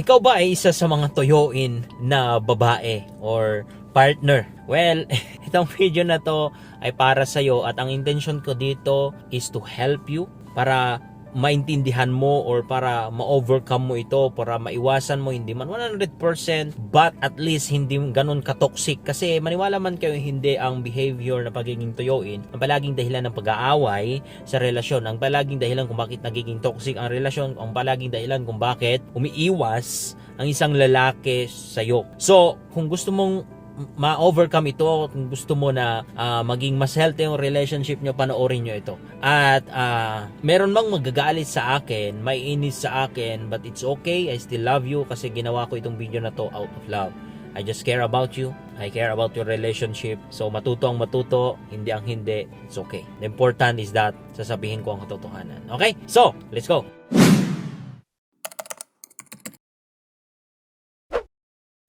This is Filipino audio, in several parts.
ikaw ba ay isa sa mga toyoin na babae or partner? Well, itong video na to ay para sa iyo at ang intention ko dito is to help you para maintindihan mo or para ma-overcome mo ito para maiwasan mo hindi man 100% but at least hindi ganun ka-toxic. Kasi maniwala man kayo hindi ang behavior na pagiging tuyoin ang palaging dahilan ng pag-aaway sa relasyon. Ang palaging dahilan kung bakit nagiging toxic ang relasyon ang palaging dahilan kung bakit umiiwas ang isang lalaki sa'yo. So kung gusto mong ma-overcome ito kung gusto mo na ah, maging mas healthy yung relationship nyo, panoorin nyo ito. At ah, meron bang magagalit sa akin, may inis sa akin, but it's okay, I still love you kasi ginawa ko itong video na to out of love. I just care about you. I care about your relationship. So matuto ang matuto, hindi ang hindi. It's okay. The important is that sasabihin ko ang katotohanan. Okay? So, let's go.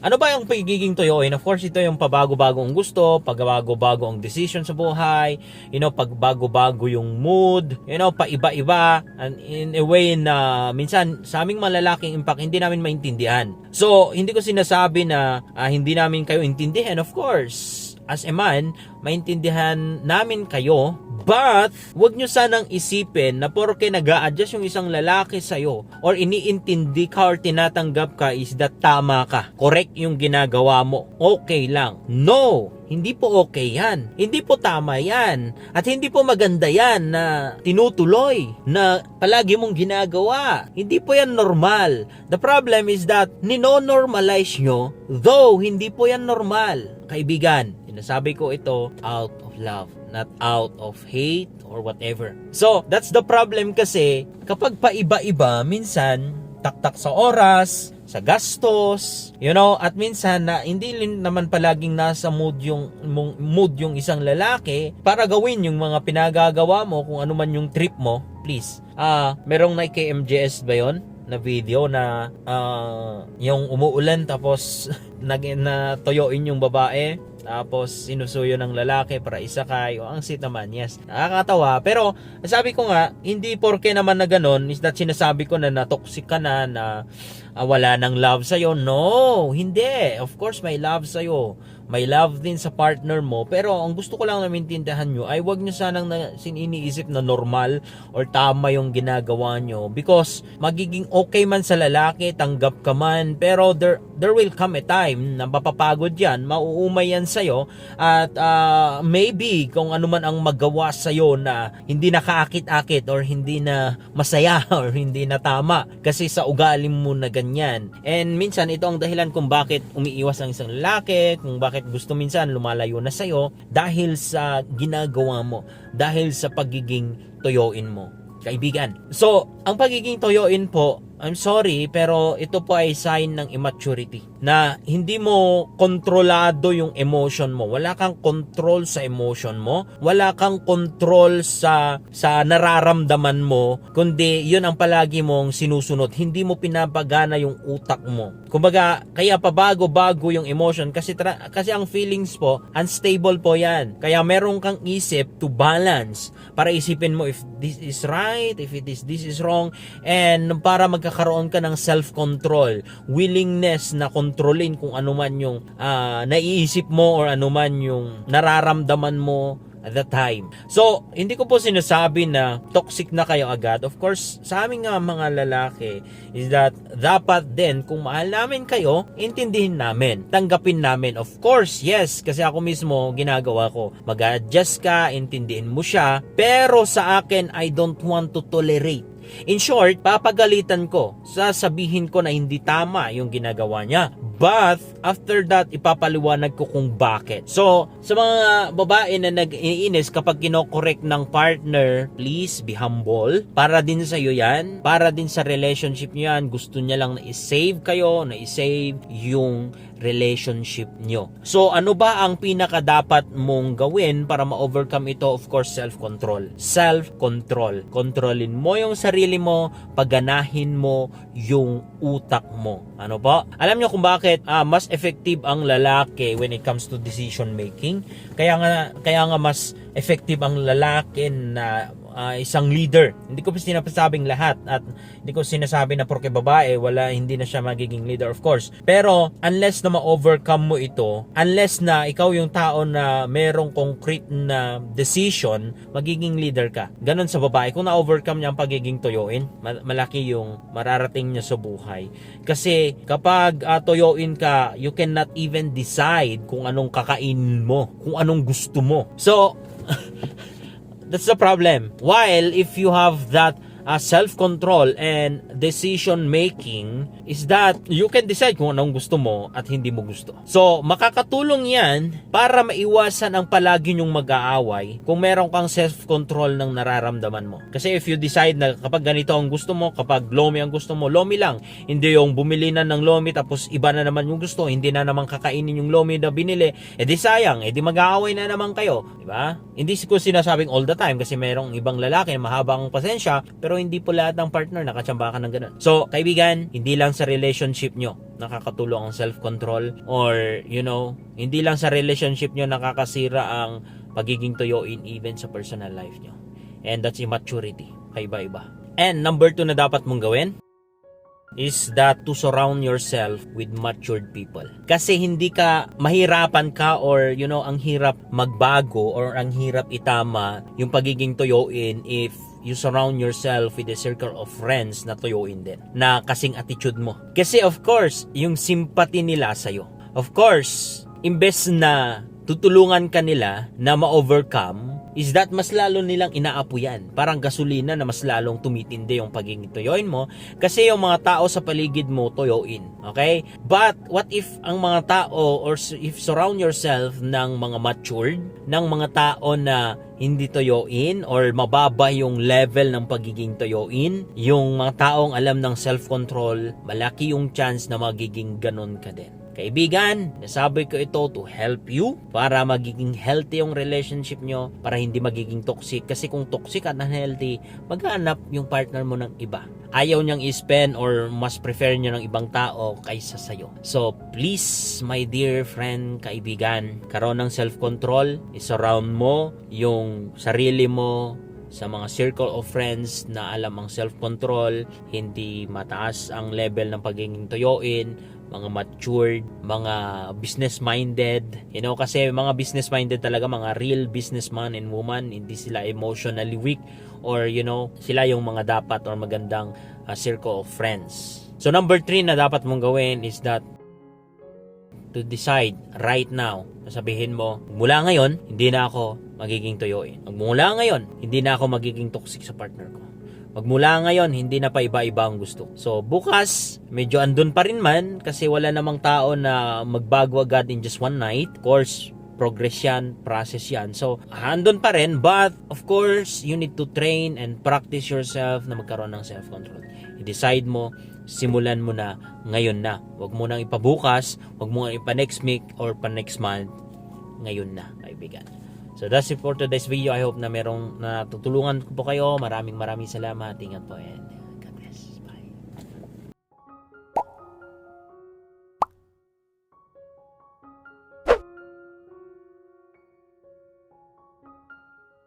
Ano ba yung pagiging toyoin? Of course, ito yung pabago-bago ang gusto, pagbago-bago ang decision sa buhay, you know, pagbago-bago yung mood, you know, paiba-iba, and in a way na minsan sa aming malalaking impact, hindi namin maintindihan. So, hindi ko sinasabi na ah, hindi namin kayo intindihan, of course. As a man, maintindihan namin kayo, but wag nyo sanang isipin na porke nag adjust yung isang lalaki sa'yo or iniintindi ka or tinatanggap ka is that tama ka. Correct yung ginagawa mo. Okay lang. No! Hindi po okay yan. Hindi po tama yan. At hindi po maganda yan na tinutuloy na palagi mong ginagawa. Hindi po yan normal. The problem is that nino-normalize nyo though hindi po yan normal. Kaibigan, sinasabi ko ito out of love not out of hate or whatever. So, that's the problem kasi kapag paiba-iba, minsan taktak sa oras, sa gastos, you know, at minsan na hindi naman palaging nasa mood yung mood yung isang lalaki para gawin yung mga pinagagawa mo kung ano man yung trip mo, please. Ah, merong na kay MJS ba 'yon? na video na ah, yung umuulan tapos nag na toyoin yung babae tapos sinusuyo ng lalaki para isakay. O ang sit naman yes. Nakakatawa. Pero sabi ko nga hindi porke naman na ganun is that sinasabi ko na na-toxic ka na na ah, wala nang love sa'yo? No hindi. Of course may love sa'yo. May love din sa partner mo. Pero ang gusto ko lang na maintindihan nyo ay wag nyo sanang na, iniisip na normal or tama yung ginagawa nyo. Because magiging okay man sa lalaki tanggap ka man pero there there will come a time na mapapagod yan mauumay yan sa'yo at ah, maybe kung ano man ang magawa sa'yo na hindi nakaakit-akit or hindi na masaya or hindi na tama. Kasi sa ugali mo na ganyan. And minsan ito ang dahilan kung bakit umiiwas ang isang lalaki kung bakit gusto minsan lumalayo na sa'yo dahil sa ginagawa mo dahil sa pagiging toyoin mo kaibigan. So ang pagiging toyoin po I'm sorry pero ito po ay sign ng immaturity na hindi mo kontrolado yung emotion mo. Wala kang control sa emotion mo. Wala kang control sa sa nararamdaman mo, kundi 'yun ang palagi mong sinusunod. Hindi mo pinapagana yung utak mo. Kumbaga, kaya pabago-bago yung emotion kasi tra- kasi ang feelings po unstable po 'yan. Kaya meron kang isip to balance para isipin mo if this is right, if it is this is wrong and para magkakaroon ka ng self-control, willingness na kontrolin kung ano man yung ah, naiisip mo or ano man yung nararamdaman mo at the time. So, hindi ko po sinasabi na toxic na kayo agad. Of course, sa aming nga mga lalaki is that dapat din kung mahal namin kayo, intindihin namin, tanggapin namin. Of course, yes, kasi ako mismo ginagawa ko. Mag-adjust ka, intindihin mo siya, pero sa akin, I don't want to tolerate In short, papagalitan ko. Sasabihin ko na hindi tama yung ginagawa niya. But, after that, ipapaliwanag ko kung bakit. So, sa mga babae na nag-iinis kapag kinokorek ng partner, please be humble. Para din sa iyo yan. Para din sa relationship niyo yan. Gusto niya lang na i-save kayo, na i-save yung relationship nyo. So, ano ba ang pinaka dapat mong gawin para ma-overcome ito? Of course, self-control. Self-control. Kontrolin mo yung sarili mo, paganahin mo yung utak mo. Ano po? Alam nyo kung bakit ah, mas effective ang lalaki when it comes to decision making? Kaya nga, kaya nga mas effective ang lalaki na ah, isang leader. Hindi ko sinasabing lahat at hindi ko sinasabi na porke babae, wala, hindi na siya magiging leader, of course. Pero, unless na ma-overcome mo ito, unless na ikaw yung tao na merong concrete na decision, magiging leader ka. Ganon sa babae. Kung na-overcome niya ang pagiging toyoin, ma- malaki yung mararating niya sa buhay. Kasi, kapag ah, toyoin ka, you cannot even decide kung anong kakainin mo, kung anong gusto mo. So, That's the problem. While if you have that uh, self-control and decision making is that you can decide kung anong gusto mo at hindi mo gusto. So, makakatulong yan para maiwasan ang palagi nyong mag-aaway kung meron kang self-control ng nararamdaman mo. Kasi if you decide na kapag ganito ang gusto mo, kapag lomi ang gusto mo, lomi lang. Hindi yung bumili na ng lomi tapos iba na naman yung gusto, hindi na naman kakainin yung lomi na binili, eh di sayang, eh di mag-aaway na naman kayo. Di ba? Hindi ko sinasabing all the time kasi merong ibang lalaki na mahabang pasensya pero hindi po lahat ng partner nakachamba ka ng ganun. So, kaibigan, hindi lang sa relationship nyo nakakatulong ang self-control or, you know, hindi lang sa relationship nyo nakakasira ang pagiging tuyoin even sa personal life nyo. And that's immaturity. Kaiba-iba. And number two na dapat mong gawin is that to surround yourself with matured people. Kasi hindi ka mahirapan ka or you know ang hirap magbago or ang hirap itama yung pagiging tuyoin if you surround yourself with a circle of friends na tuyuin din na kasing attitude mo. Kasi of course, yung sympathy nila sa'yo. Of course, imbes na tutulungan ka nila na ma-overcome is that mas lalo nilang inaapo yan. Parang gasolina na mas lalong tumitindi yung pagiging tuyoin mo kasi yung mga tao sa paligid mo tuyoin. Okay? But what if ang mga tao or if surround yourself ng mga matured, ng mga tao na hindi toyoin or mababa yung level ng pagiging toyoin, yung mga taong alam ng self-control, malaki yung chance na magiging ganun ka din. Kaibigan, nasabi ko ito to help you para magiging healthy yung relationship nyo, para hindi magiging toxic. Kasi kung toxic at unhealthy, maghanap yung partner mo ng iba. Ayaw niyang i-spend or mas prefer niya ng ibang tao kaysa sa'yo. So, please, my dear friend, kaibigan, karoon ng self-control, isurround mo yung sarili mo sa mga circle of friends na alam ang self-control, hindi mataas ang level ng pagiging tuyoin, mga matured, mga business-minded. You know, kasi mga business-minded talaga, mga real businessman and woman, hindi sila emotionally weak or, you know, sila yung mga dapat or magandang uh, circle of friends. So, number three na dapat mong gawin is that to decide right now. Sabihin mo, mula ngayon, hindi na ako magiging tuyoin. Magmula ngayon, hindi na ako magiging toxic sa partner ko. Magmula ngayon, hindi na pa iba-iba ang gusto. So, bukas, medyo andun pa rin man kasi wala namang tao na magbago agad in just one night. Of course, progress yan, process yan. So, andun pa rin, but of course, you need to train and practice yourself na magkaroon ng self-control. I-decide mo, simulan mo na ngayon na. Huwag mo nang ipabukas, huwag mo nang ipa next week or pa next month. Ngayon na, kaibigan. So that's it for today's video. I hope na merong natutulungan ko po kayo. Maraming maraming salamat. Ingat po and